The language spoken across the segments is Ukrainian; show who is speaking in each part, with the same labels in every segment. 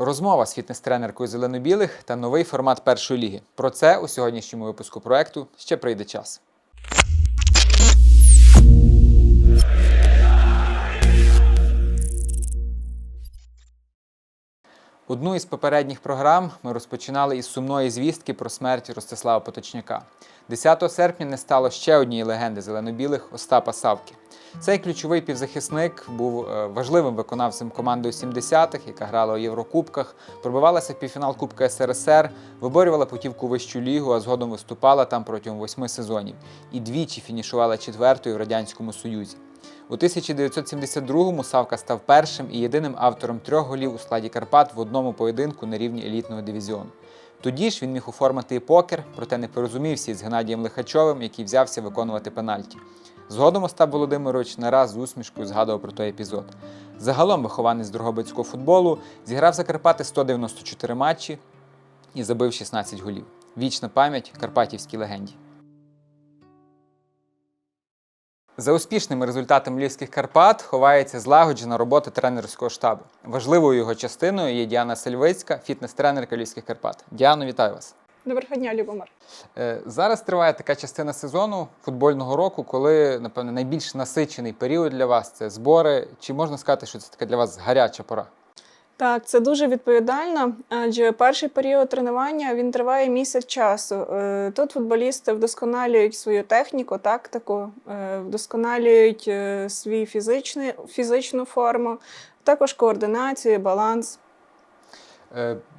Speaker 1: Розмова з фітнес-тренеркою зелено-білих та новий формат першої ліги. Про це у сьогоднішньому випуску проекту ще прийде час. Одну із попередніх програм ми розпочинали із сумної звістки про смерть Ростислава Поточняка. 10 серпня не стало ще однієї легенди зелено-білих Остапа Савки. Цей ключовий півзахисник був е, важливим виконавцем команди у 70-х, яка грала у Єврокубках, пробивалася в півфінал Кубка СРСР, виборювала путівку вищу лігу, а згодом виступала там протягом восьми сезонів і двічі фінішувала четвертою в Радянському Союзі. У 1972-му Савка став першим і єдиним автором трьох голів у складі Карпат в одному поєдинку на рівні елітного дивізіону. Тоді ж він міг оформити і покер, проте не порозумівся із Геннадієм Лихачовим, який взявся виконувати пенальті. Згодом Остап Володимирович не раз з усмішкою згадував про той епізод. Загалом вихованець Дрогобицького футболу зіграв за Карпати 194 матчі і забив 16 голів. Вічна пам'ять карпатівській легенді. За успішними результатами Львівських Карпат ховається злагоджена робота тренерського штабу. Важливою його частиною є Діана Сельвицька, фітнес-тренерка Львівських Карпат. Діано, вітаю вас.
Speaker 2: Доброго дня, Любомир.
Speaker 1: Е, Зараз триває така частина сезону футбольного року, коли, напевно, найбільш насичений період для вас це збори. Чи можна сказати, що це така для вас гаряча пора?
Speaker 2: Так, це дуже відповідально, адже перший період тренування він триває місяць часу. Е, Тут футболісти вдосконалюють свою техніку, тактику, е, вдосконалюють свій фізичний, фізичну форму, також координацію, баланс.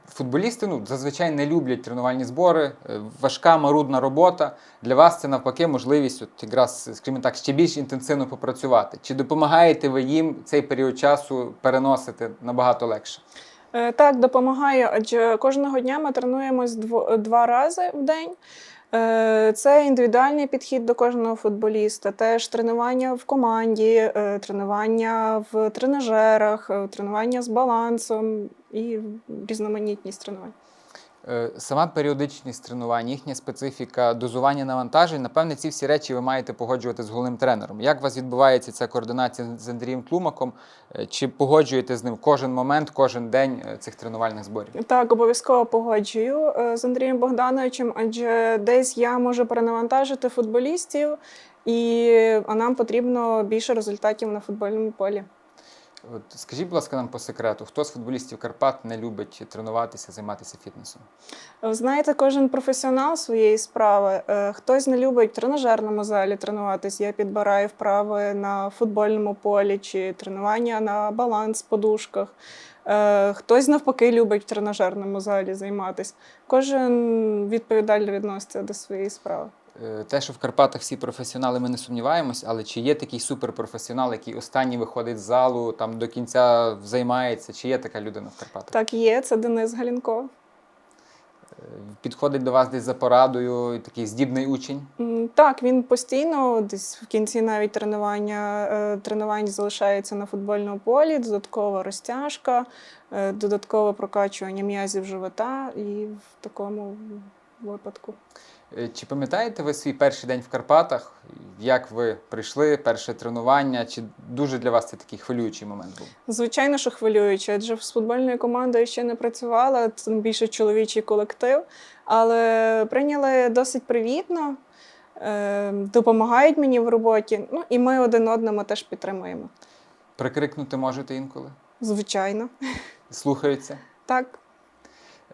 Speaker 1: Е, Футболісти ну, зазвичай не люблять тренувальні збори, е, важка марудна робота. Для вас це навпаки можливість от якраз, скажімо так, ще більш інтенсивно попрацювати. Чи допомагаєте ви їм цей період часу переносити набагато легше?
Speaker 2: Е, Так, допомагає, адже кожного дня ми тренуємось дво- два рази в день. Е, Це індивідуальний підхід до кожного футболіста, теж тренування в команді, е, тренування в тренажерах, е, тренування з балансом і різноманітність тренувань.
Speaker 1: Е, Сама періодичність тренувань, їхня специфіка, дозування навантажень, напевне, ці всі речі ви маєте погоджувати з головним тренером. Як у вас відбувається ця координація з Андрієм Тлумаком? Е, Чи погоджуєте з ним кожен момент, кожен день е, цих тренувальних зборів?
Speaker 2: Так, обов'язково погоджую з Андрієм Богдановичем, адже десь я можу перенавантажити футболістів, і а нам потрібно більше результатів на футбольному полі.
Speaker 1: От скажіть, будь ласка, нам по секрету, хто з футболістів Карпат не любить тренуватися, займатися фітнесом?
Speaker 2: Ви Знаєте, кожен професіонал своєї справи. Е, Хтось не любить в тренажерному залі тренуватись. Я підбираю вправи на футбольному полі чи тренування на баланс подушках. Е, Хтось навпаки любить в тренажерному залі займатися. Кожен відповідально відноситься до своєї справи.
Speaker 1: Е, Те, що в Карпатах всі професіонали, ми не сумніваємось, але чи є такий суперпрофесіонал, який останній виходить з залу, там до кінця займається, чи є така людина в Карпатах?
Speaker 2: Так є, це Денис Галінко.
Speaker 1: Е, Підходить до вас десь за порадою, такий здібний учень.
Speaker 2: Так, він постійно, десь в кінці навіть тренування е, тренувань залишається на футбольному полі, додаткова розтяжка, додаткове прокачування м'язів живота і в такому випадку.
Speaker 1: Е, Чи пам'ятаєте ви свій перший день в Карпатах? Як ви прийшли, перше тренування? Чи дуже для вас це такий хвилюючий момент був?
Speaker 2: Звичайно, що хвилююче, адже з футбольною командою ще не працювала, тим більше чоловічий колектив, але прийняли досить привітно, е, допомагають мені в роботі. Ну і ми один одному теж підтримуємо.
Speaker 1: Прикрикнути можете інколи?
Speaker 2: Звичайно,
Speaker 1: Слухаються?
Speaker 2: так.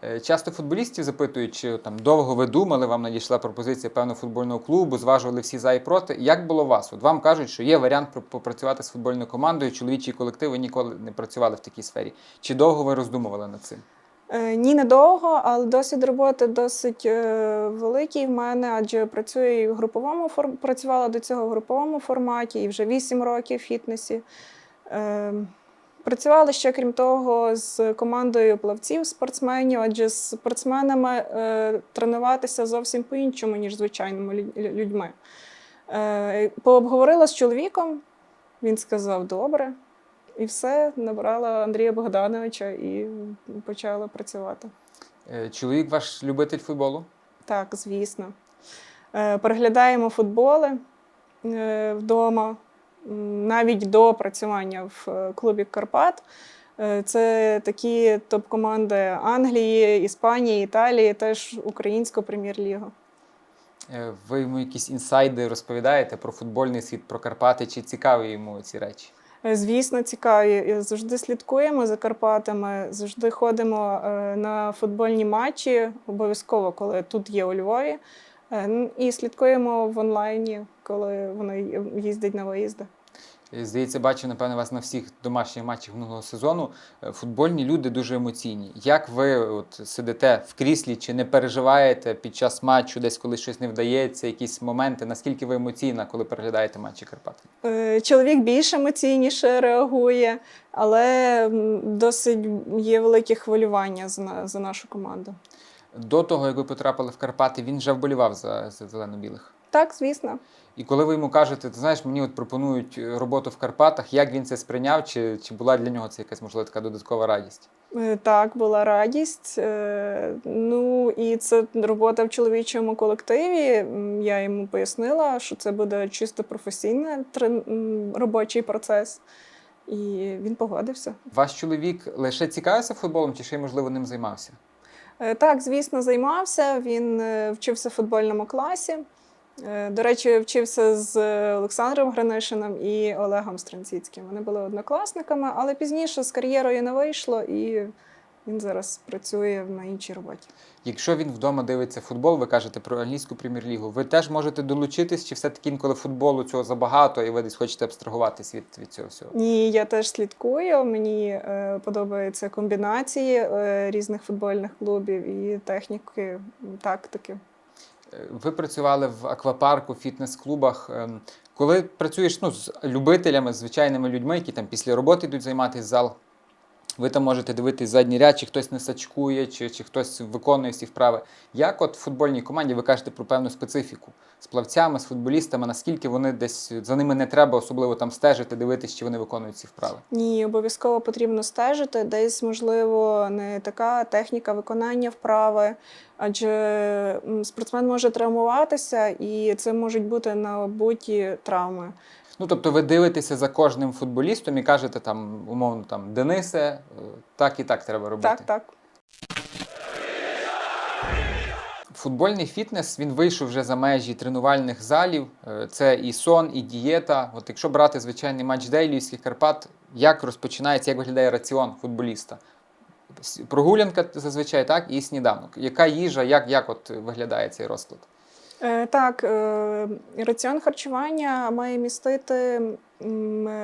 Speaker 1: Е, Часто футболістів запитують, чи там довго ви думали, вам надійшла пропозиція певного футбольного клубу, зважували всі за і проти. Як було у вас? От вам кажуть, що є варіант попрацювати з футбольною командою, чоловічий колектив, ви ніколи не працювали в такій сфері. Чи довго ви роздумували над цим?
Speaker 2: Е, Ні, недовго, але досвід роботи досить е, великий в мене, адже працюю і в груповому працювала до цього в груповому форматі і вже 8 років в фітнесі. Працювала ще, крім того, з командою плавців, спортсменів, адже з спортсменами е, тренуватися зовсім по-іншому, ніж звичайними людьми. Е, пообговорила з чоловіком, він сказав добре. І все, набрала Андрія Богдановича і почала працювати.
Speaker 1: Е, Чоловік ваш любитель футболу?
Speaker 2: Так, звісно. Е, Переглядаємо футболи е, вдома, навіть до працювання в е, клубі Карпат. Е, Це такі топ-команди Англії, Іспанії, Італії, теж українську прем'єр-лігу.
Speaker 1: Е, Ви йому якісь інсайди розповідаєте про футбольний світ, про Карпати, чи цікаві йому ці речі?
Speaker 2: Звісно, цікаві. Завжди слідкуємо за Карпатами, завжди ходимо на футбольні матчі, обов'язково, коли тут є у Львові. І слідкуємо в онлайні, коли вони їздять на виїзди.
Speaker 1: Е, Здається, бачив, напевно, вас на всіх домашніх матчах минулого сезону. Е, Футбольні люди дуже емоційні. Як ви от сидите в кріслі, чи не переживаєте під час матчу, десь коли щось не вдається, якісь моменти? Наскільки ви емоційна, коли переглядаєте матчі Карпат?
Speaker 2: Е, Чоловік більш емоційніше реагує, але досить є велике хвилювання за, за нашу команду.
Speaker 1: До того, як ви потрапили в Карпати, він вже вболівав за, за зелено-білих.
Speaker 2: Так, звісно.
Speaker 1: І коли ви йому кажете, ти знаєш, мені от пропонують е, роботу в Карпатах, як він це сприйняв, чи, чи була для нього це якась можливо така додаткова радість?
Speaker 2: Е, Так, була радість. Е, Ну і це робота в чоловічому колективі. Я йому пояснила, що це буде чисто професійний робочий процес. І він погодився.
Speaker 1: Ваш чоловік лише цікавився футболом, чи ще й можливо ним займався?
Speaker 2: Так, звісно, займався. Він вчився в футбольному класі. Е, До речі, вчився з Олександром Гранишином і Олегом Странціцьким. Вони були однокласниками, але пізніше з кар'єрою не вийшло, і він зараз працює на іншій роботі.
Speaker 1: Якщо він вдома дивиться футбол, ви кажете про англійську прем'єр-лігу, ви теж можете долучитись, чи все-таки інколи футболу цього забагато, і ви десь хочете абстрагуватись від, від цього всього?
Speaker 2: Ні, я теж слідкую. Мені е, подобаються комбінації е, різних футбольних клубів і техніки, тактики.
Speaker 1: Ви працювали в аквапарку, фітнес-клубах. Ем, Коли працюєш ну, з любителями, звичайними людьми, які там після роботи йдуть займатися зал, ви там можете дивитись задній ряд, чи хтось не сачкує, чи, чи хтось виконує всі вправи. Як от в футбольній команді ви кажете про певну специфіку з плавцями, з футболістами, наскільки вони десь за ними не треба особливо там стежити, дивитись, чи вони виконують ці вправи?
Speaker 2: Ні, обов'язково потрібно стежити. Десь, можливо, не така техніка виконання вправи, адже спортсмен може травмуватися, і це можуть бути набуті травми.
Speaker 1: Ну, тобто ви дивитеся за кожним футболістом і кажете там, умовно, там Денисе, е, так і так треба робити.
Speaker 2: Так, так.
Speaker 1: Футбольний фітнес він вийшов вже за межі тренувальних залів. Е, Це і сон, і дієта. От якщо брати звичайний матч Дейлівських Карпат, як розпочинається, як виглядає раціон футболіста? Прогулянка зазвичай, так, і сніданок. Яка їжа, як, як от виглядає цей розклад?
Speaker 2: Е, Так, е, раціон харчування має містити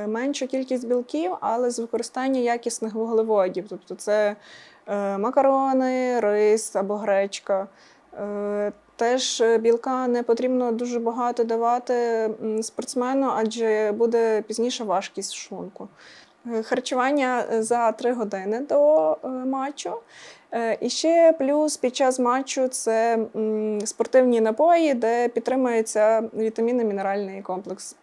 Speaker 2: меншу кількість білків, але з використанням якісних вуглеводів. Тобто це е, макарони, рис або гречка. Теж білка не потрібно дуже багато давати спортсмену, адже буде пізніше важкість шлунку. Е, Харчування за 3 години до матчу. Е, І ще плюс під час матчу це спортивні напої, де підтримується вітамінно-мінеральний комплекс.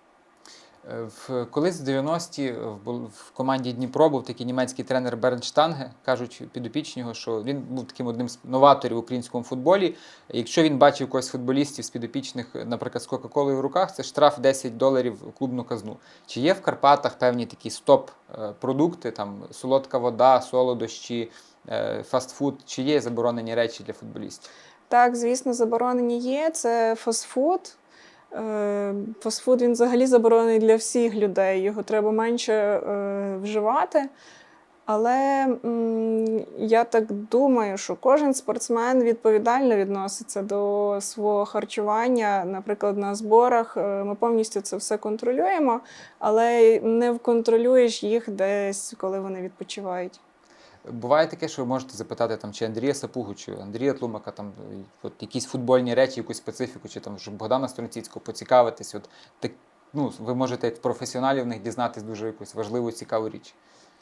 Speaker 1: Е, В колись в 90-ті в команді Дніпро був такий німецький тренер Бернштанге. Кажуть підопічні його, що він був таким одним з новаторів в українському футболі. Якщо він бачив когось футболістів з підопічних, наприклад, з Кока-Колою в руках, це штраф 10 доларів в клубну казну. Чи є в Карпатах певні такі стоп-продукти, там солодка вода, солодощі, е, фастфуд? Чи є заборонені речі для футболістів?
Speaker 2: Так, звісно, заборонені є. Це фастфуд. Е, Фастфуд він взагалі заборонений для всіх людей. Його треба менше е, вживати. Але я так думаю, що кожен спортсмен відповідально відноситься до свого харчування. Наприклад, на зборах е, ми повністю це все контролюємо, але не контролюєш їх десь, коли вони відпочивають.
Speaker 1: Буває таке, що ви можете запитати там, чи Андрія Сапугу, чи Андрія Тлумака, там е, от якісь футбольні речі, якусь специфіку, чи там щоб Богдана Строніцького поцікавитись. От так, ну, ви можете як професіоналів в них дізнатись дуже якусь важливу, цікаву річ.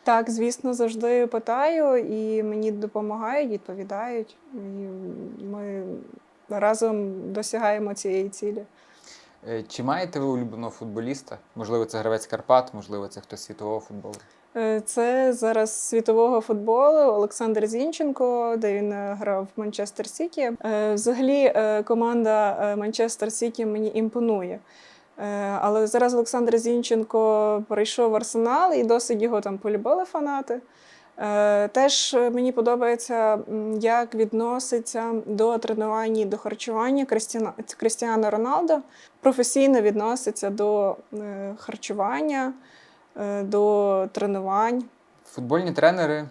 Speaker 2: Так, звісно, завжди питаю, і мені допомагають, відповідають. І ми разом досягаємо цієї цілі.
Speaker 1: Е, Чи маєте ви улюбленого футболіста? Можливо, це гравець Карпат, можливо, це хтось світового футболу.
Speaker 2: Е, Це зараз світового футболу Олександр Зінченко, де він е, грав в Манчестер Сіті. Е, Взагалі, команда Манчестер Сіті мені імпонує. Але зараз Олександр Зінченко перейшов в арсенал і досить його там полюбили фанати. Теж мені подобається, як відноситься до тренувань і до харчування Крістіано Роналдо. Професійно відноситься до харчування, до тренувань.
Speaker 1: Футбольні тренери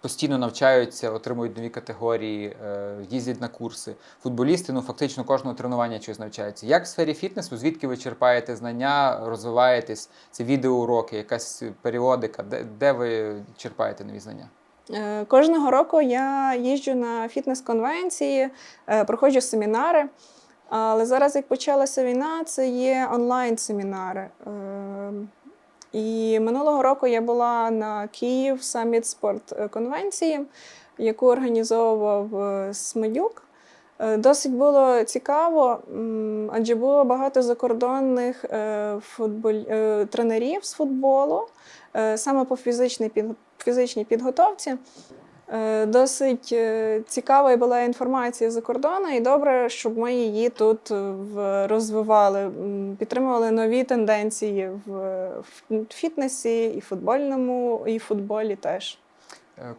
Speaker 1: постійно навчаються, отримують нові категорії, е, їздять на курси. Футболісти ну фактично кожного тренування щось навчаються. Як в сфері фітнесу, звідки ви черпаєте знання, розвиваєтесь? Це відеоуроки, якась періодика, де, де ви черпаєте нові знання?
Speaker 2: Е, Кожного року я їжджу на фітнес-конвенції, е, проходжу семінари. Але зараз, як почалася війна, це є онлайн-семінари. І минулого року я була на Київ Саміт спорт е, конвенції, яку організовував е, Смедюк. Е, Досить було цікаво, адже було багато закордонних футболь... тренерів з футболу, саме по фізичній, фізичній підготовці. Е, Досить е, цікава була інформація за кордону, і добре, щоб ми її тут е, розвивали, підтримували нові тенденції в фітнесі, і футбольному, і футболі теж.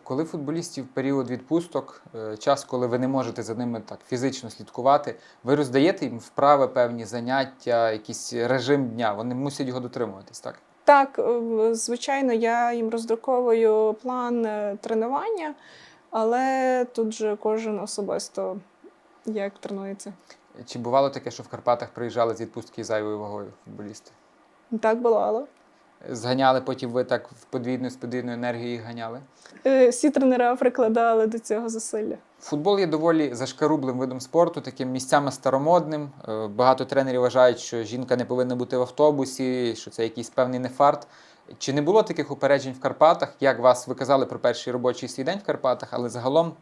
Speaker 1: Коли футболістів період відпусток, час, коли ви не можете за ними так фізично слідкувати, ви роздаєте їм вправи, певні заняття, якийсь режим дня. Вони мусять його дотримуватись, так?
Speaker 2: Так, е, звичайно, я їм роздруковую план е, тренування, але тут же кожен особисто як тренується.
Speaker 1: Чи бувало таке, що в Карпатах приїжджали з відпустки зайвою вагою футболісти?
Speaker 2: Так бувало.
Speaker 1: Зганяли, потім ви так в подвійну з подвійною енергією їх ганяли.
Speaker 2: Е, Всі тренера прикладали до цього зусилля.
Speaker 1: Футбол є доволі зашкарублим видом спорту, таким місцями старомодним. Е, Багато тренерів вважають, що жінка не повинна бути в автобусі, що це якийсь певний нефарт. Чи не було таких упереджень в Карпатах? Як вас ви казали про перший робочий свій день в Карпатах, але загалом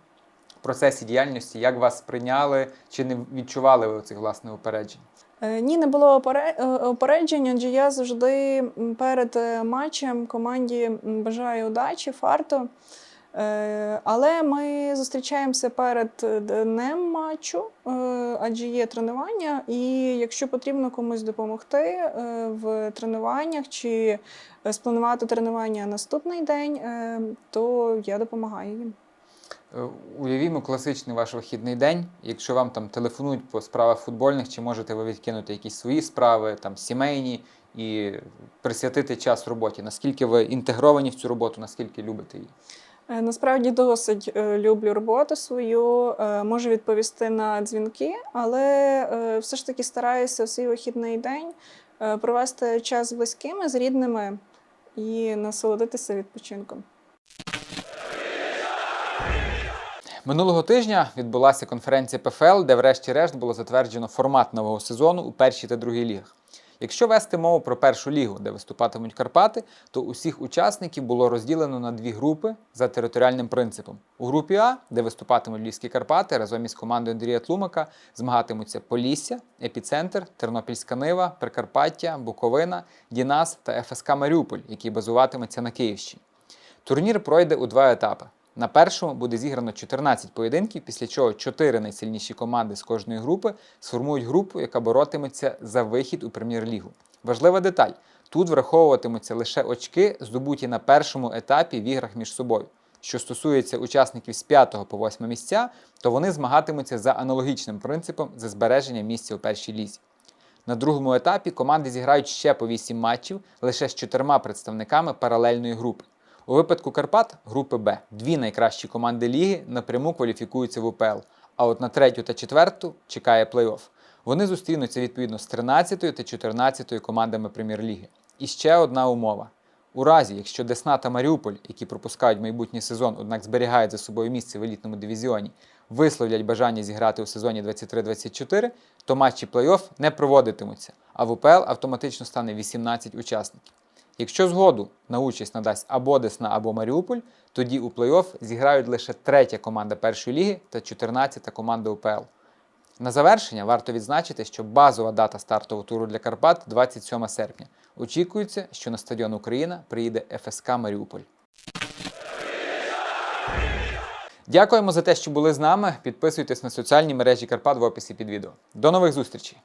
Speaker 1: в процесі діяльності, як вас прийняли, чи не відчували ви цих власне упереджень?
Speaker 2: Е, Ні, не було е, опереджень, адже я завжди перед е, матчем команді бажаю удачі, фарту. Е, Але ми зустрічаємося перед е, днем матчу, е, адже є тренування, і якщо потрібно комусь допомогти в тренуваннях чи спланувати тренування наступний день, то я допомагаю їм.
Speaker 1: Уявімо класичний ваш вихідний день. Якщо вам там телефонують по справах футбольних, чи можете ви відкинути якісь свої справи, там сімейні, і присвятити час роботі? Наскільки ви інтегровані в цю роботу, наскільки любите її?
Speaker 2: Е, Насправді досить е, люблю роботу свою, е, можу відповісти на дзвінки, але все ж таки стараюся в свій вихідний день провести час з близькими, з рідними і насолодитися відпочинком.
Speaker 1: Минулого тижня відбулася конференція ПФЛ, де врешті-решт було затверджено формат нового сезону у першій та другій лігах. Якщо вести мову про першу лігу, де виступатимуть Карпати, то усіх учасників було розділено на дві групи за територіальним принципом. У групі А, де виступатимуть Львівські Карпати, разом із командою Андрія Тлумака змагатимуться Полісся, Епіцентр, Тернопільська Нива, Прикарпаття, Буковина, Дінас та ФСК Маріуполь, які базуватимуться на Київщині. Турнір пройде у два етапи. На першому буде зіграно 14 поєдинків, після чого 4 найсильніші команди з кожної групи сформують групу, яка боротиметься за вихід у прем'єр-лігу. Важлива деталь: тут враховуватимуться лише очки, здобуті на першому етапі в іграх між собою. Що стосується учасників з 5 по 8 місця, то вони змагатимуться за аналогічним принципом за збереження місця у першій лізі. На другому етапі команди зіграють ще по 8 матчів лише з чотирма представниками паралельної групи. У випадку Карпат групи Б дві найкращі команди ліги напряму кваліфікуються в УПЛ, а от на третю та четверту чекає плей-офф. Вони зустрінуться відповідно з 13 та 14 командами прем'єр-ліги. І ще одна умова. У разі, якщо Десна та Маріуполь, які пропускають майбутній сезон, однак зберігають за собою місце в елітному дивізіоні, висловлять бажання зіграти у сезоні 23-24, то матчі плей-офф не проводитимуться, а в УПЛ автоматично стане 18 учасників. Якщо згоду на участь надасть або Десна, або Маріуполь, тоді у плей-офф зіграють лише третя команда першої ліги та 14-та команда УПЛ. На завершення варто відзначити, що базова дата стартового туру для Карпат 27 серпня. Очікується, що на стадіон Україна приїде ФСК Маріуполь. Дякуємо за те, що були з нами. Підписуйтесь на соціальні мережі Карпат в описі під відео. До нових зустрічей!